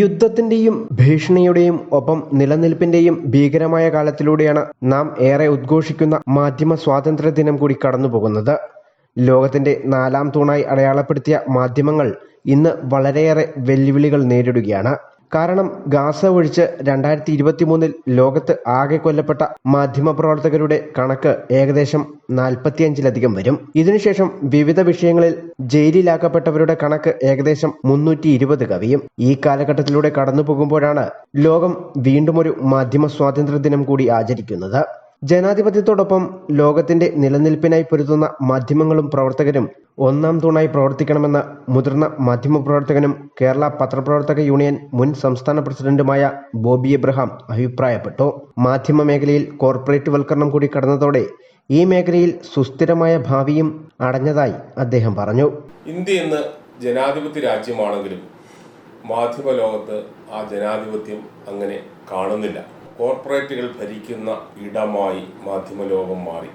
യുദ്ധത്തിന്റെയും ഭീഷണിയുടെയും ഒപ്പം നിലനിൽപ്പിന്റെയും ഭീകരമായ കാലത്തിലൂടെയാണ് നാം ഏറെ ഉദ്ഘോഷിക്കുന്ന മാധ്യമ സ്വാതന്ത്ര്യ ദിനം കൂടി കടന്നുപോകുന്നത്. ലോകത്തിന്റെ നാലാം തൂണായി അടയാളപ്പെടുത്തിയ മാധ്യമങ്ങൾ ഇന്ന് വളരെയേറെ വെല്ലുവിളികൾ നേരിടുകയാണ്. കാരണം ഗാസ ഒഴിച്ച് രണ്ടായിരത്തി ഇരുപത്തി മൂന്നിൽ ലോകത്ത് ആകെ കൊല്ലപ്പെട്ട മാധ്യമപ്രവർത്തകരുടെ കണക്ക് ഏകദേശം നാൽപ്പത്തിയഞ്ചിലധികം വരും. ഇതിനുശേഷം വിവിധ വിഷയങ്ങളിൽ ജയിലിലാക്കപ്പെട്ടവരുടെ കണക്ക് ഏകദേശം മുന്നൂറ്റി ഇരുപത് കവിയും. ഈ കാലഘട്ടത്തിലൂടെ കടന്നു പോകുമ്പോഴാണ് ലോകം വീണ്ടും ഒരു മാധ്യമ സ്വാതന്ത്ര്യ ദിനം കൂടി ആചരിക്കുന്നത്. ജനാധിപത്യത്തോടൊപ്പം ലോകത്തിന്റെ നിലനിൽപ്പിനായി പൊരുതുന്ന മാധ്യമങ്ങളും പ്രവർത്തകരും ഒന്നാം തൂണായി പ്രവർത്തിക്കണമെന്ന് മുതിർന്ന മാധ്യമപ്രവർത്തകനും കേരള പത്രപ്രവർത്തക യൂണിയൻ മുൻ സംസ്ഥാന പ്രസിഡന്റുമായ ബോബി എബ്രഹാം അഭിപ്രായപ്പെട്ടു. മാധ്യമ മേഖലയിൽ കോർപ്പറേറ്റ് വൽക്കരണം കൂടി കടന്നതോടെ ഈ മേഖലയിൽ സുസ്ഥിരമായ ഭാവിയും അടഞ്ഞതായി അദ്ദേഹം പറഞ്ഞു. ഇന്ത്യ ഇന്ന് ജനാധിപത്യ രാജ്യമാണെങ്കിലും മാധ്യമ ലോകത്ത് ആ ജനാധിപത്യം അങ്ങനെ കാണുന്നില്ല. കോർപ്പറേറ്റുകൾ ഭരിക്കുന്ന ഇടമായി മാധ്യമലോകം മാറി.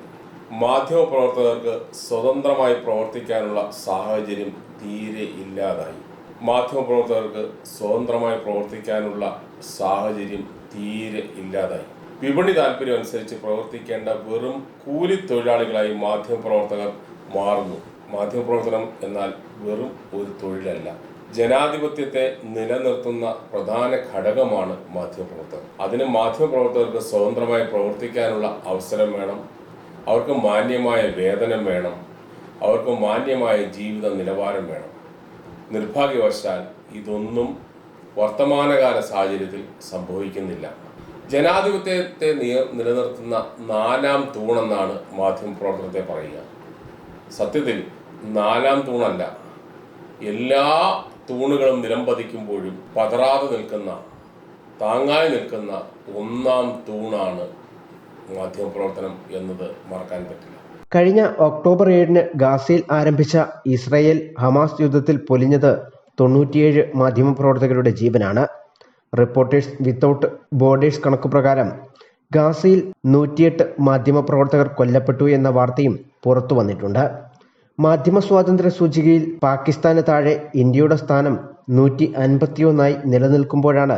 മാധ്യമ പ്രവർത്തകർക്ക് സ്വതന്ത്രമായി പ്രവർത്തിക്കാനുള്ള സാഹചര്യം തീരെ ഇല്ലാതായി. മാധ്യമ പ്രവർത്തകർക്ക് സ്വതന്ത്രമായി പ്രവർത്തിക്കാനുള്ള സാഹചര്യം തീരെ ഇല്ലാതായി. വിപണി താല്പര്യം അനുസരിച്ച് പ്രവർത്തിക്കേണ്ട വെറും കൂലി തൊഴിലാളികളായി മാധ്യമ പ്രവർത്തകർ മാറുന്നു. മാധ്യമപ്രവർത്തനം എന്നാൽ വെറും ഒരു തൊഴിലല്ല. ജനാധിപത്യത്തെ നിലനിർത്തുന്ന പ്രധാന ഘടകമാണ് മാധ്യമപ്രവർത്തകർ അതിന് മാധ്യമപ്രവർത്തകർക്ക് സ്വതന്ത്രമായി പ്രവർത്തിക്കാനുള്ള അവസരം വേണം. അവർക്ക് മാന്യമായ വേതനം വേണം. അവർക്ക് മാന്യമായ ജീവിത നിലവാരം വേണം. നിർഭാഗ്യവശാൽ ഇതൊന്നും വർത്തമാനകാല സാഹചര്യത്തിൽ സംഭവിക്കുന്നില്ല. ജനാധിപത്യത്തെ നിലനിർത്തുന്ന നാലാം തൂണെന്നാണ് മാധ്യമപ്രവർത്തനത്തെ പറയുക. സത്യത്തിൽ നാലാം തൂണല്ല. എല്ലാ തൂണുകളും നിലംപതിക്കുമ്പോഴും പതറാതെ നിൽക്കുന്ന താങ്ങായി നിൽക്കുന്ന ഒന്നാം തൂണാണ് മാധ്യമപ്രവർത്തനം എന്നത് മറക്കാൻ പറ്റില്ല. കഴിഞ്ഞ ഒക്ടോബർ ഏഴിന് ഗാസയിൽ ആരംഭിച്ച ഇസ്രയേൽ ഹമാസ് യുദ്ധത്തിൽ പൊലിഞ്ഞത് തൊണ്ണൂറ്റിയേഴ് മാധ്യമപ്രവർത്തകരുടെ ജീവനാണ്. റിപ്പോർട്ടേഴ്സ് വിത്തൗട്ട് ബോർഡേഴ്സ് കണക്കുപ്രകാരം ഗാസയിൽ നൂറ്റിയെട്ട് മാധ്യമപ്രവർത്തകർ കൊല്ലപ്പെട്ടു എന്ന വാർത്തയും പുറത്തു വന്നിട്ടുണ്ട്. മാധ്യമ സ്വാതന്ത്ര്യ സൂചികയിൽ പാകിസ്ഥാന് താഴെ ഇന്ത്യയുടെ സ്ഥാനം നൂറ്റി അൻപത്തിയൊന്നായി നിലനിൽക്കുമ്പോഴാണ്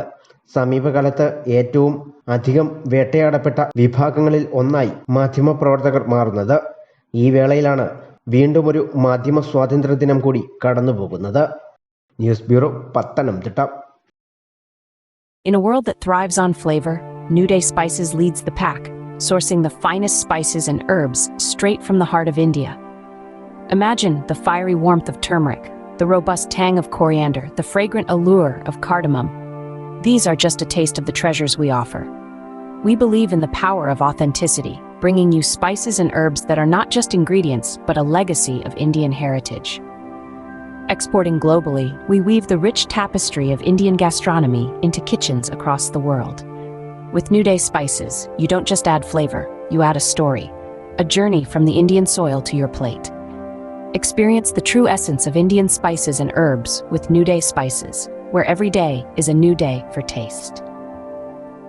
സമീപകാലത്ത് ഏറ്റവും അധികം വേട്ടയാടപ്പെട്ട വിഭാഗങ്ങളിൽ ഒന്നായി മാധ്യമ പ്രവർത്തകർ മാറുന്നത്. ഈ വേളയിലാണ് വീണ്ടും ഒരു മാധ്യമ സ്വാതന്ത്ര്യ ദിനം കൂടി കടന്നുപോകുന്നത്. News bureau Pathanamthitta. In a world that thrives on flavor, New Day Spices leads the pack, sourcing the finest spices and herbs straight from the heart of India. Imagine the fiery warmth of turmeric, the robust tang of coriander, the fragrant allure of cardamom. These are just a taste of the treasures we offer. We believe in the power of authenticity, bringing you spices and herbs that are not just ingredients, but a legacy of Indian heritage. Exporting globally, we weave the rich tapestry of Indian gastronomy into kitchens across the world. With New Day spices, you don't just add flavor, you add a story, a journey from the Indian soil to your plate. Experience the true essence of Indian spices and herbs with New Day spices, where every day is a new day for taste.